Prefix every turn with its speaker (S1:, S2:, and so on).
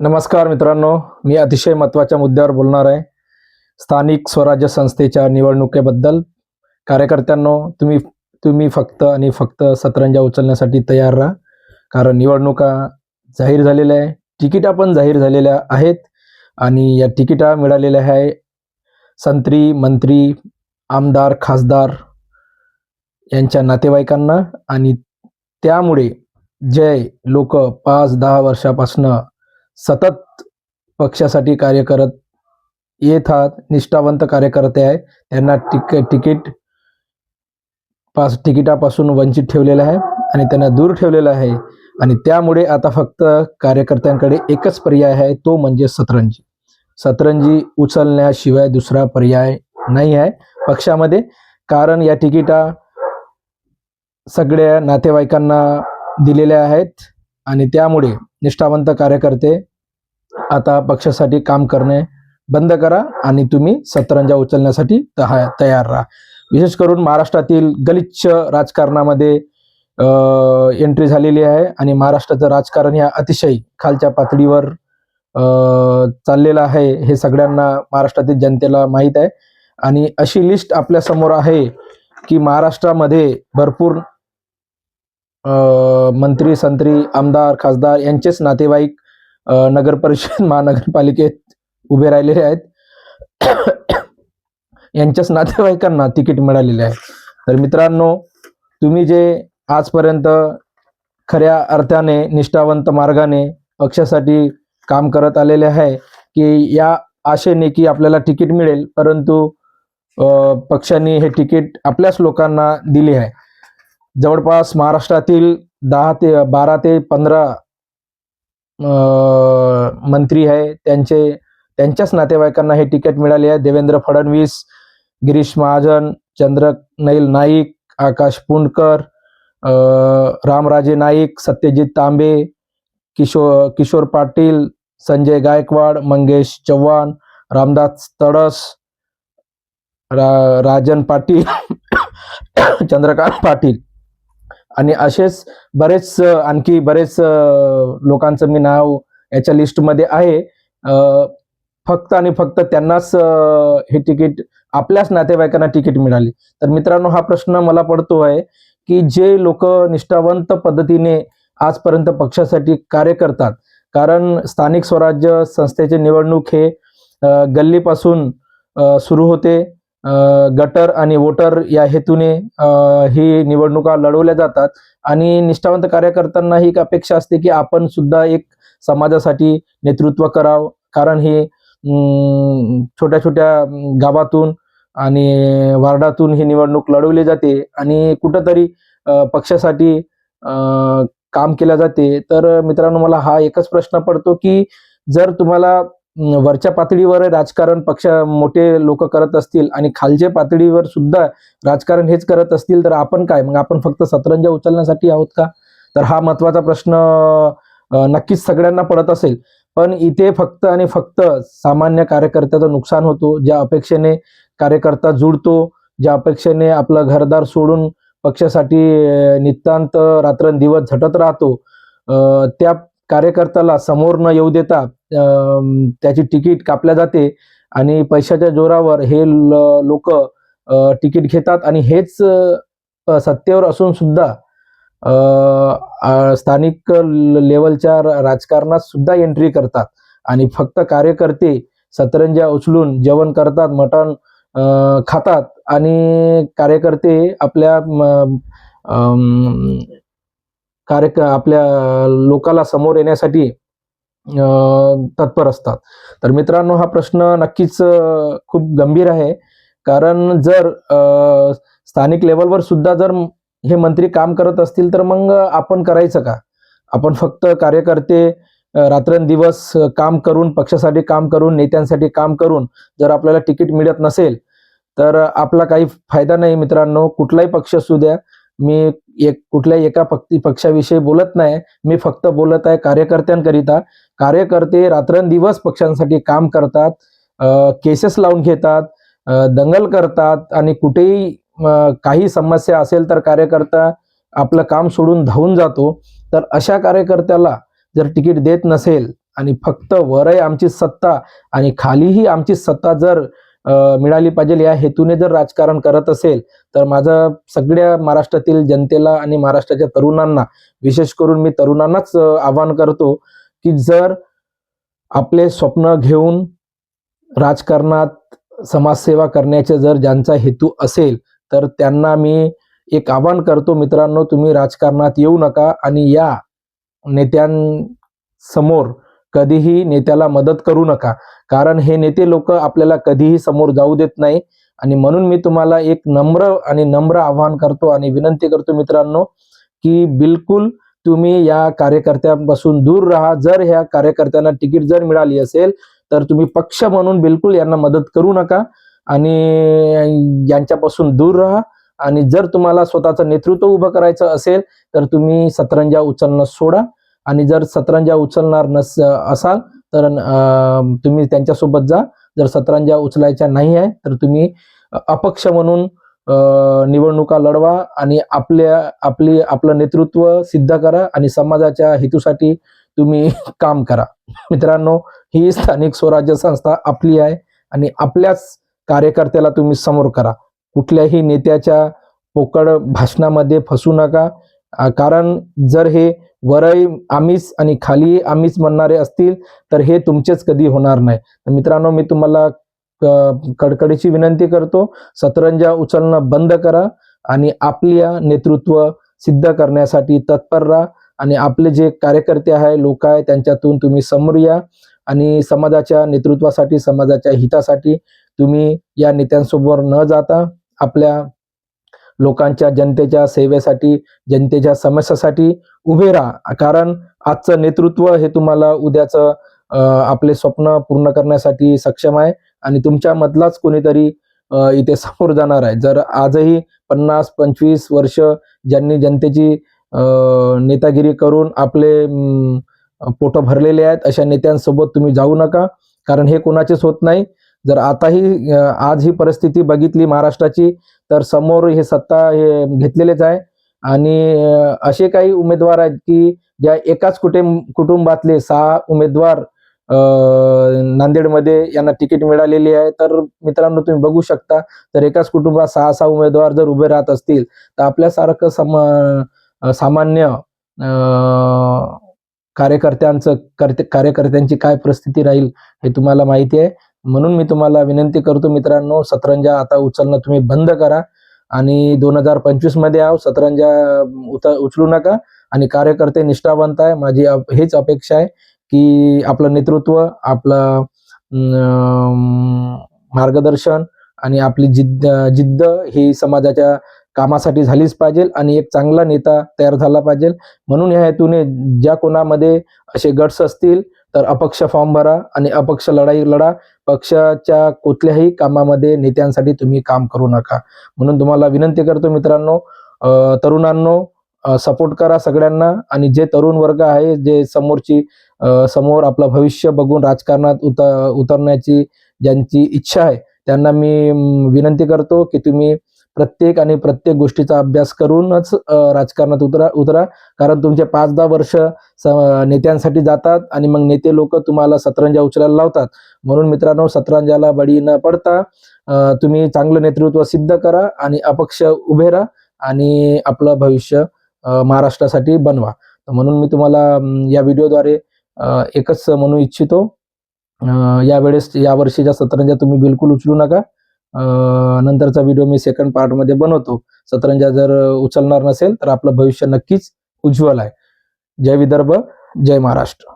S1: नमस्कार मित्रांनो मी अतिशय महत्त्वाच्या मुद्द्यावर बोलणार आहे. स्थानिक स्वराज्य संस्थेच्या निवडणुकीबद्दल. कार्यकर्त्यांनो तुम्ही तुम्ही फक्त आणि फक्त सतरंजा उचलण्यासाठी तयार राहा. कारण निवडणुका जाहीर झालेल्या आहे. तिकिटा पण जाहीर झालेल्या आहेत. आणि या तिकिटा मिळालेल्या आहे. संत्री मंत्री आमदार खासदार यांच्या नातेवाईकांना. आणि त्यामुळे जे लोक पाच दहा वर्षापासनं सतत पक्षासाठी कार्य करत येत आहात निष्ठावंत कार्यकर्ते आहे. त्यांना तिक तिकीट पास तिकिटापासून वंचित ठेवलेलं आहे आणि त्यांना दूर ठेवलेलं आहे. आणि त्यामुळे आता फक्त कार्यकर्त्यांकडे एकच पर्याय आहे तो म्हणजे सतरंजी सतरंजी उचलण्याशिवाय दुसरा पर्याय नाही आहे पक्षामध्ये. कारण या तिकिटा सगळ्या नातेवाईकांना दिलेल्या आहेत. आणि त्यामुळे निष्ठावंत कार्यकर्ते आता पक्षासाठी काम करणे बंद करा आणि तुम्ही सतरंजा उचलण्यासाठी तहा- तयार राहा. विशेष करून महाराष्ट्रातील गलिच्छ राजकारणामध्ये एंट्री झालेली आहे आणि महाराष्ट्राचं राजकारण या अतिशय खालच्या पातळीवर चाललेलं आहे हे सगळ्यांना महाराष्ट्रातील जनतेला माहीत आहे. आणि अशी लिस्ट आपल्यासमोर आहे की महाराष्ट्रामध्ये भरपूर मंत्री संत्री आमदार खासदार यांचेच नातेवाईक नगरपरिषद नगर परिषद महानगरपालिकेत उभे राहिलेले आहेत. यांच्याच नातेवाईकांना तिकीट मिळालेले आहे. तर मित्रांनो तुम्ही जे आजपर्यंत खऱ्या अर्थाने निष्ठावंत मार्गाने पक्षासाठी काम करत आलेले आहे की या आशेने की आपल्याला तिकीट मिळेल परंतु पक्षाने हे तिकीट आपल्याच लोकांना दिले आहे. जवळपास महाराष्ट्रातील दहा ते बारा ते पंधरा मंत्री आहे. त्यांचे त्यांच्याच नातेवाईकांना हे तिकीट मिळाले आहे. देवेंद्र फडणवीस गिरीश महाजन चंद्र नैल नाईक आकाश पुंडकर रामराजे नाईक सत्यजित तांबे किशोर किशोर पाटील संजय गायकवाड मंगेश चव्हाण रामदास तडस रा, राजन पाटील चंद्रकांत पाटील. आणि असेच बरेच आणखी बरेच लोकांचं मी नाव याच्या लिस्टमध्ये आहे. फक्त आणि फक्त त्यांनाच हे तिकीट आपल्याच नातेवाईकांना तिकीट मिळाली. तर मित्रांनो हा प्रश्न मला पडतो आहे की जे लोक निष्ठावंत पद्धतीने आजपर्यंत पक्षासाठी कार्य करतात कारण स्थानिक स्वराज्य संस्थेचे निवडणूक हे गल्लीपासून सुरू होते. गटर आणि वोटर या हेतूने ही निवडणुका लढवल्या जातात. आणि निष्ठावंत कार्यकर्त्यांना ही एक अपेक्षा असते की आपण सुद्धा एक समाजासाठी नेतृत्व करावं. कारण हे छोट्या छोट्या गावातून आणि वार्डातून ही निवडणूक लढवली जाते. आणि कुठंतरी पक्षासाठी काम केल्या जाते. तर मित्रांनो मला हा एकच प्रश्न पडतो की जर तुम्हाला वरच्या पातळीवर राजकारण पक्ष मोठे लोक करत असतील आणि खालच्या पातळीवर सुद्धा राजकारण हेच करत असतील तर आपण काय? मग आपण फक्त सतरंजा उचलण्यासाठी आहोत का? तर हा महत्त्वाचा प्रश्न नक्कीच सगळ्यांना पडत असेल. पण इथे फक्त आणि फक्त सामान्य कार्यकर्त्याचं नुकसान होतो ज्या अपेक्षेने कार्यकर्ता जुडतो ज्या अपेक्षेने आपलं घरदार सोडून पक्षासाठी नितांत रात्रंदिवस झटत राहतो त्या कार्यकर्त्याला समोर न येऊ देता त्याची तिकीट कापल्या जाते आणि पैशाच्या जोरावर हे लोक तिकीट घेतात आणि हेच सत्तेवर असून सुद्धा स्थानिक लेवलच्या राजकारणात सुद्धा एंट्री करतात आणि फक्त कार्यकर्ते सतरंजा उचलून जेवण करतात मटण खातात आणि कार्यकर्ते आपल्या कार्यक आपल्या लोकाला समोर येण्यासाठी तत्पर असतात. तर मित्रांनो हा प्रश्न नक्कीच खूप गंभीर आहे. कारण जर स्थानिक लेवलवर सुद्धा जर हे मंत्री काम करत असतील तर मग आपण करायचं का? आपण फक्त कार्यकर्ते रात्रंदिवस काम करून पक्षासाठी काम करून नेत्यांसाठी काम करून जर आपल्याला तिकीट मिळत नसेल तर आपला काही फायदा नाही मित्रांनो. कुठलाही पक्ष असू द्या. मी एक कुठल्याही एका पक्ती पक्षाविषयी बोलत नाही. मी फक्त बोलत आहे कार्यकर्त्यांकरिता. कार्यकर्ते रात्रंदिवस पक्षांसाठी काम करतात केसेस लावून घेतात दंगल करतात आणि कुठेही काही समस्या असेल तर कार्यकर्ता आपलं काम सोडून धावून जातो. तर अशा कार्यकर्त्याला जर तिकीट देत नसेल आणि फक्त वरही आमची सत्ता आणि खालीही आमची सत्ता जर मिळाली पाहिजे. या हेतूने जर राजकारण करत असेल तर माझं सगळ्या महाराष्ट्रातील जनतेला आणि महाराष्ट्राच्या तरुणांना विशेष करून मी तरुणांनाच आवाहन करतो की जर आपले स्वप्न घेऊन राजकारणात समाजसेवा करण्याचे जर ज्यांचा हेतू असेल तर त्यांना मी एक आवाहन करतो. मित्रांनो तुम्ही राजकारणात येऊ नका आणि या नेत्यांसमोर कधीही नेत्याला मदत करू नका. कारण हे नेते लोक आपल्याला कधीही समोर जाऊ देत नाही. आणि म्हणून मी तुम्हाला एक नम्र आणि नम्र आवाहन करतो आणि विनंती करतो मित्रांनो की बिलकुल तुम्ही या कार्यकर्त्यांपासून दूर राहा. जर ह्या कार्यकर्त्यांना तिकीट जर मिळाली असेल तर तुम्ही पक्ष म्हणून बिलकुल यांना मदत करू नका. आणि यांच्यापासून दूर राहा. आणि जर तुम्हाला स्वतःचं नेतृत्व उभं करायचं असेल तर तुम्ही सतरंजा उचलणं सोडा. आणि जर सतरंजा उचलणार नस असाल तर तुम्ही त्यांच्यासोबत जा. जर सतरंजा उचलायच्या नाही आहे तर तुम्ही अपक्ष म्हणून निवडणुका लढवा आणि आपल्या आपली आपलं नेतृत्व सिद्ध करा आणि समाजाच्या हेतूसाठी तुम्ही काम करा. मित्रांनो ही स्थानिक स्वराज्य संस्था आपली आहे आणि आपल्याच कार्यकर्त्याला तुम्ही समोर करा. कुठल्याही नेत्याच्या पोकळ भाषणामध्ये फसू नका. कारण जर हे वरही आम्हीच आणि खाली आम्हीच म्हणणारे असतील तर हे तुमचेच कधी होणार नाही. तर मित्रांनो मी तुम्हाला कडकडीची विनंती करतो सतरंजा उचलणं बंद करा आणि आपल्या नेतृत्व सिद्ध करण्यासाठी तत्पर राहा आणि आपले जे कार्यकर्ते आहे लोक आहे त्यांच्यातून तुम्ही समोर या आणि समाजाच्या नेतृत्वासाठी समाजाच्या हितासाठी तुम्ही या नेत्यांसमोर न जाता आपल्या लोकांच्या जनतेच्या सेवेसाठी जनतेच्या समस्यासाठी उभे राहा. कारण आजचं नेतृत्व हे तुम्हाला उद्याचं आपले स्वप्न पूर्ण करण्यासाठी सक्षम आहे आणि तुमच्या मधलाच कोणीतरी इथे समोर जाणार आहे. जर आजही पन्नास पंचवीस वर्ष ज्यांनी जनतेची नेतागिरी करून आपले पोटं भरलेले आहेत अशा नेत्यांसोबत तुम्ही जाऊ नका. कारण हे कोणाचेच होत नाही. जर आताही आज ही परिस्थिती बघितली महाराष्ट्राची तर समोर हे सत्ता हे घेतलेलेच आहे. आणि असे काही उमेदवार आहेत की ज्या एकाच कुटुंब कुटुंबातले सहा उमेदवार नांदेडमध्ये यांना तिकीट मिळालेली आहे. तर मित्रांनो तुम्ही बघू शकता तर एकाच कुटुंबात सहा सहा उमेदवार जर उभे राहत असतील तर आपल्यासारखं सम सामान्य कार्यकर्त्यांचं करते कार्यकर्त्यांची काय परिस्थिती राहील हे तुम्हाला माहिती आहे. म्हणून मी तुम्हाला विनंती करतो मित्रांनो सतरंजा आता उचलणं तुम्ही बंद करा. आणि दोन हजार पंचवीसमध्ये आव सतरंजा उत उचलू नका. आणि कार्यकर्ते निष्ठावंत आहे. माझी अप- हेच अपेक्षा आहे की आपलं नेतृत्व आपलं मार्गदर्शन आणि आपली जिद्द जिद्द ही समाजाच्या कामासाठी झालीच पाहिजे आणि एक चांगला नेता तयार झाला पाहिजे. म्हणून या हेतूने ज्या कोणामध्ये असे गट्स असतील तर अपक्ष फॉर्म भरा आणि अपक्ष लढाई लढा. पक्षाच्या कुठल्याही कामामध्ये नेत्यांसाठी तुम्ही काम करू नका. म्हणून तुम्हाला विनंती करतो मित्रांनो तरुणांनो सपोर्ट करा सगळ्यांना आणि जे तरुण वर्ग आहे जे समोरची समोर आपलं भविष्य बघून राजकारणात उत उतरण्याची ज्यांची इच्छा आहे त्यांना मी विनंती करतो की तुम्ही प्रत्येक आणि प्रत्येक गोष्टीचा अभ्यास करूनच राजकारणात उतरा उतरा. कारण तुमचे पाच दहा वर्ष स- नेत्यांसाठी जातात आणि मग नेते लोक तुम्हाला सतरंजा उचलायला लावतात. म्हणून मित्रांनो सतरंजाला बळी न पडता तुम्ही चांगलं नेतृत्व सिद्ध करा आणि अपक्ष उभे राहा आणि आपलं भविष्य महाराष्ट्रासाठी बनवा. म्हणून मी तुम्हाला या व्हिडिओद्वारे एकच म्हणू इच्छितो. यावेळेस या वर्षीच्या सतरंजा तुम्ही बिलकुल उचलू नका. नंतरचा व्हिडिओ मी सेकंड पार्टमध्ये बनवतो. सतरंजा जर उचलणार नसेल तर आपलं भविष्य नक्कीच उज्ज्वल आहे. जय विदर्भ जय महाराष्ट्र.